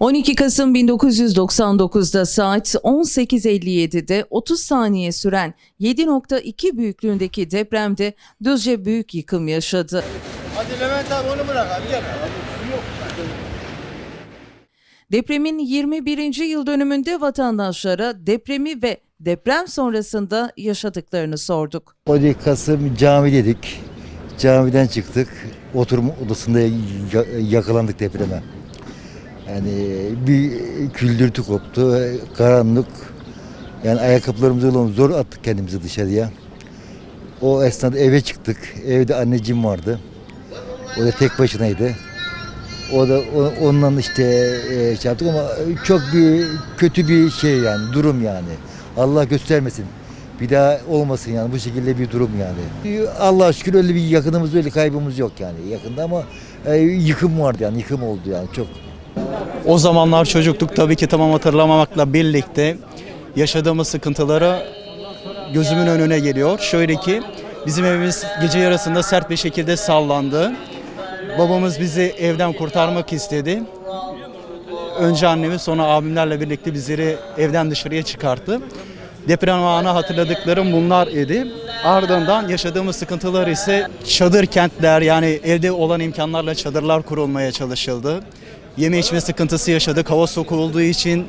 12 Kasım 1999'da saat 18.57'de 30 saniye süren 7.2 büyüklüğündeki depremde Düzce büyük yıkım yaşadı. Hadi Levent abi onu bırak abi gel. Depremin 21. yıl dönümünde vatandaşlara depremi ve deprem sonrasında yaşadıklarını sorduk. 12 Kasım cami dedik. Camiden çıktık. Oturma odasında ya- yakalandık depreme. Yani bir küldürtü koptu. Karanlık. Yani ayakkabılarımızı olan zor attık kendimizi dışarıya. O esnada eve çıktık. Evde anneciğim vardı. O da tek başınaydı. O da ondan işte e, şey yaptık ama çok bir kötü bir şey yani durum yani. Allah göstermesin. Bir daha olmasın yani bu şekilde bir durum yani. Allah'a şükür öyle bir yakınımız öyle kaybımız yok yani yakında ama e, yıkım vardı yani yıkım oldu yani çok. O zamanlar çocukluk tabii ki tamam hatırlamamakla birlikte yaşadığımız sıkıntıları gözümün önüne geliyor. Şöyle ki bizim evimiz gece yarısında sert bir şekilde sallandı. Babamız bizi evden kurtarmak istedi. Önce annemi sonra abimlerle birlikte bizleri evden dışarıya çıkarttı. Deprem anı hatırladıklarım bunlar idi. Ardından yaşadığımız sıkıntılar ise çadır kentler yani evde olan imkanlarla çadırlar kurulmaya çalışıldı. Yeme içme sıkıntısı yaşadık. Hava soğuk olduğu için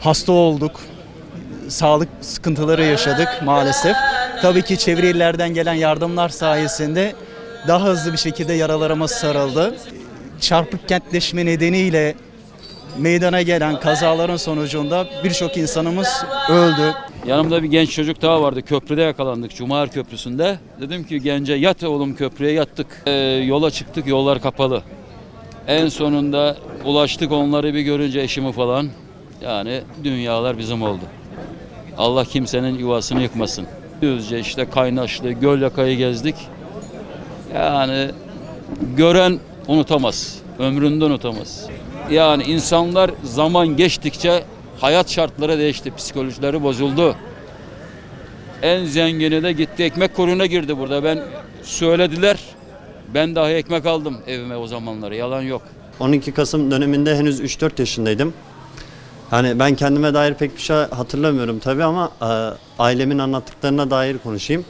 hasta olduk. Sağlık sıkıntıları yaşadık maalesef. Tabii ki çevre illerden gelen yardımlar sayesinde daha hızlı bir şekilde yaralarımız sarıldı. Çarpık kentleşme nedeniyle meydana gelen kazaların sonucunda birçok insanımız öldü. Yanımda bir genç çocuk daha vardı. Köprüde yakalandık. Cumhur Köprüsü'nde. Dedim ki gence yat oğlum köprüye yattık. Ee, yola çıktık yollar kapalı. En sonunda ulaştık onları bir görünce eşimi falan. Yani dünyalar bizim oldu. Allah kimsenin yuvasını yıkmasın. Düzce işte Kaynaşlı, Gölyaka'yı gezdik. Yani gören unutamaz. Ömründe unutamaz. Yani insanlar zaman geçtikçe hayat şartları değişti. Psikolojileri bozuldu. En zengini de gitti ekmek kuyruğuna girdi burada. Ben söylediler. Ben dahi ekmek aldım evime o zamanları. Yalan yok. 12 Kasım döneminde henüz 3-4 yaşındaydım. Hani ben kendime dair pek bir şey hatırlamıyorum tabii ama e, ailemin anlattıklarına dair konuşayım.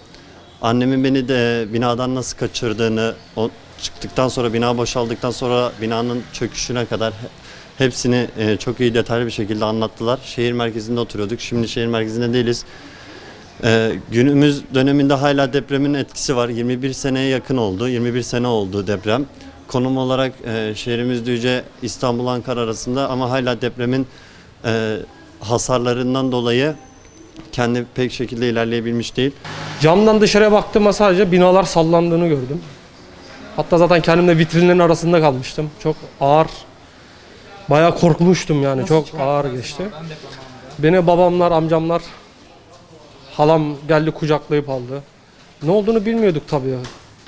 Annemin beni de binadan nasıl kaçırdığını, o çıktıktan sonra bina boşaldıktan sonra binanın çöküşüne kadar he- hepsini e, çok iyi detaylı bir şekilde anlattılar. Şehir merkezinde oturuyorduk. Şimdi şehir merkezinde değiliz. E, günümüz döneminde hala depremin etkisi var. 21 seneye yakın oldu. 21 sene oldu deprem. Konum olarak e, şehrimiz Düzce İstanbul Ankara arasında ama hala depremin e, hasarlarından dolayı kendi pek şekilde ilerleyebilmiş değil. Camdan dışarıya baktığımda sadece binalar sallandığını gördüm. Hatta zaten kendimde vitrinlerin arasında kalmıştım. Çok ağır, bayağı korkmuştum yani. Çok ağır geçti. Beni babamlar, amcamlar, halam geldi kucaklayıp aldı. Ne olduğunu bilmiyorduk tabii.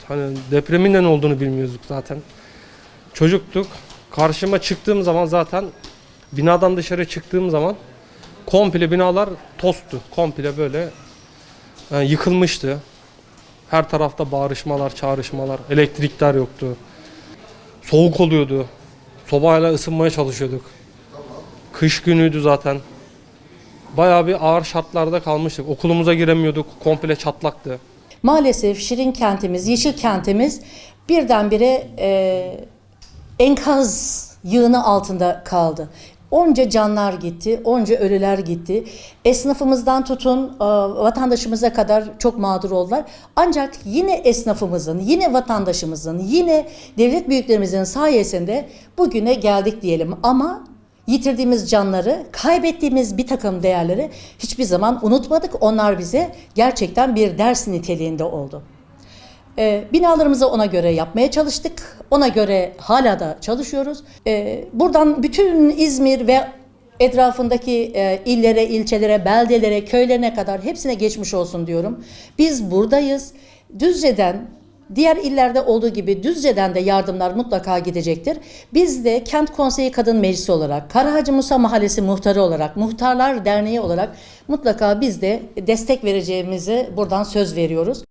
Hani depremin de ne olduğunu bilmiyorduk zaten. Çocuktuk. Karşıma çıktığım zaman zaten binadan dışarı çıktığım zaman komple binalar tosttu. Komple böyle yani yıkılmıştı. Her tarafta bağırışmalar, çağrışmalar, elektrikler yoktu. Soğuk oluyordu. Sobayla ısınmaya çalışıyorduk. Kış günüydü zaten. Bayağı bir ağır şartlarda kalmıştık. Okulumuza giremiyorduk. Komple çatlaktı. Maalesef Şirin kentimiz, Yeşil kentimiz birdenbire e, enkaz yığını altında kaldı. Onca canlar gitti, onca ölüler gitti. Esnafımızdan tutun e, vatandaşımıza kadar çok mağdur oldular. Ancak yine esnafımızın, yine vatandaşımızın, yine devlet büyüklerimizin sayesinde bugüne geldik diyelim. Ama yitirdiğimiz canları, kaybettiğimiz bir takım değerleri hiçbir zaman unutmadık. Onlar bize gerçekten bir ders niteliğinde oldu. Ee, binalarımızı ona göre yapmaya çalıştık. Ona göre hala da çalışıyoruz. Ee, buradan bütün İzmir ve etrafındaki e, illere, ilçelere, beldelere, köylerine kadar hepsine geçmiş olsun diyorum. Biz buradayız. Düzce'den Diğer illerde olduğu gibi Düzce'den de yardımlar mutlaka gidecektir. Biz de Kent Konseyi Kadın Meclisi olarak, Karahacı Musa Mahallesi Muhtarı olarak, Muhtarlar Derneği olarak mutlaka biz de destek vereceğimizi buradan söz veriyoruz.